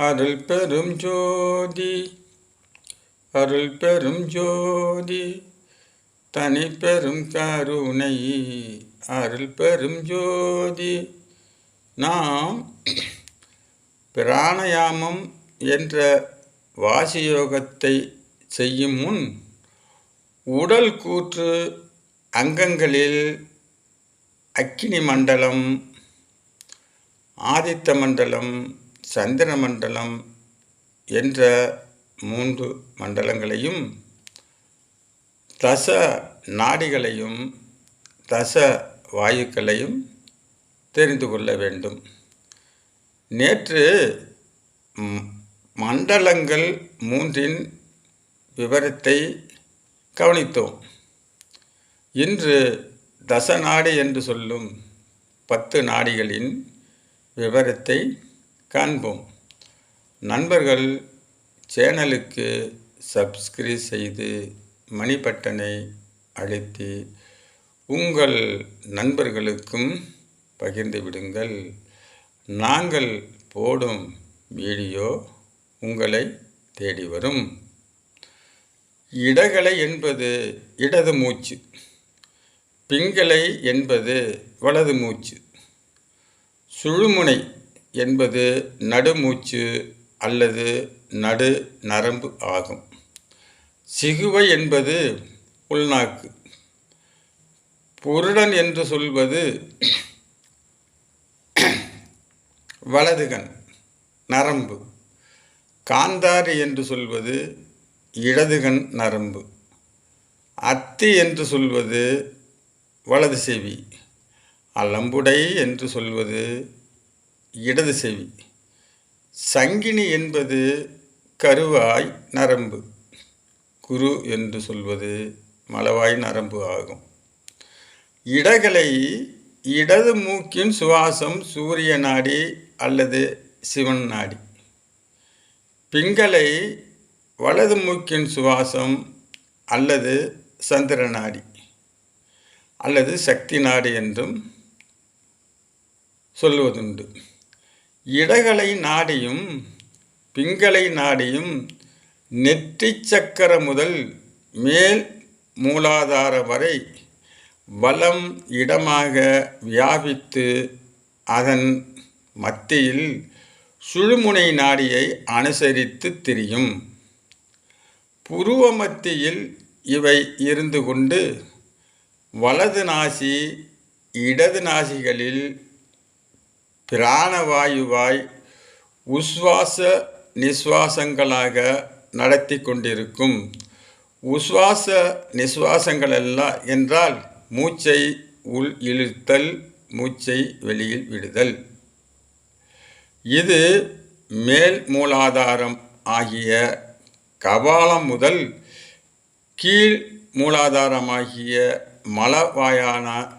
அருள் பெரும் ஜோதி அருள் பெரும் ஜோதி தனி பெரும் கருணை அருள் பெரும் ஜோதி. நாம் பிராணயாமம் என்ற வாசியோகத்தை செய்யும் முன் உடல் கூற்று அங்கங்களில் அக்கினி மண்டலம் ஆதித்த மண்டலம் சந்திர மண்டலம் என்ற மூன்று மண்டலங்களையும் தச நாடிகளையும் தச வாயுக்களையும் தெரிந்து கொள்ள வேண்டும். நேற்று மண்டலங்கள் மூன்றின் விவரத்தை கவனித்தோம். இன்று தசநாடி என்று சொல்லும் பத்து நாடிகளின் விவரத்தை காண்போம். நண்பர்கள் சேனலுக்கு சப்ஸ்கிரைப் செய்து மணி பட்டனை அழுத்தி உங்கள் நண்பர்களுக்கும் பகிர்ந்து விடுங்கள். நாங்கள் போடும் வீடியோ உங்களை தேடி வரும். இடகலை என்பது இடது மூச்சு பிங்களை என்பது வலது மூச்சு சுழுமுனை என்பது நடுமூச்சு அல்லது நடு நரம்பு ஆகும். சிகுவை என்பது உள்நாக்கு. புருடன் என்று சொல்வது வலதுகண் நரம்பு. காந்தாரி என்று சொல்வது இடதுகண் நரம்பு. அத்தி என்று சொல்வது வலது செவி. அலம்புடை என்று சொல்வது இடது செவி. சங்கினி என்பது கருவாய் நரம்பு. குரு என்று சொல்வது மலவாய் நரம்பு ஆகும். இடகலை இடது மூக்கின் சுவாசம் சூரிய நாடி அல்லது சிவன் நாடி. பிங்களை வலது மூக்கின் சுவாசம் அல்லது சந்திர நாடி அல்லது சக்தி நாடி என்றும் சொல்லுவதுண்டு. இடகலை நாடியும் பிங்களை நாடியும் நெற்றிச் சக்கர முதல் மேல் மூலாதார வரை வலம் இடமாக வியாபித்து அதன் மத்தியில் சுழுமுனை நாடியை அனுசரித்து திரியும். புருவ மத்தியில் இவை இருந்து கொண்டு வலது நாசி இடது நாசிகளில் பிராணவாயுவாய் உஸ்வாச நிஸ்வாசங்களாக நடத்தி கொண்டிருக்கும் உஸ்வாச நிஸ்வாசங்கள் எல்லாம் என்றால் மூச்சை உள் இழுத்தல் மூச்சை வெளியில் விடுதல். இது மேல் மூலாதாரம் ஆகிய கபாலம் முதல் கீழ் மூலாதாரமாகிய மலவாயான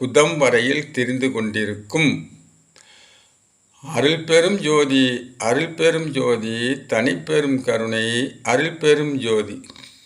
குதம் வரையில் தெரிந்து கொண்டிருக்கும். அருள் பெரும் ஜோதி அருள் பெரும் ஜோதி தனிப்பெரும் கருணை அருள் பெரும் ஜோதி.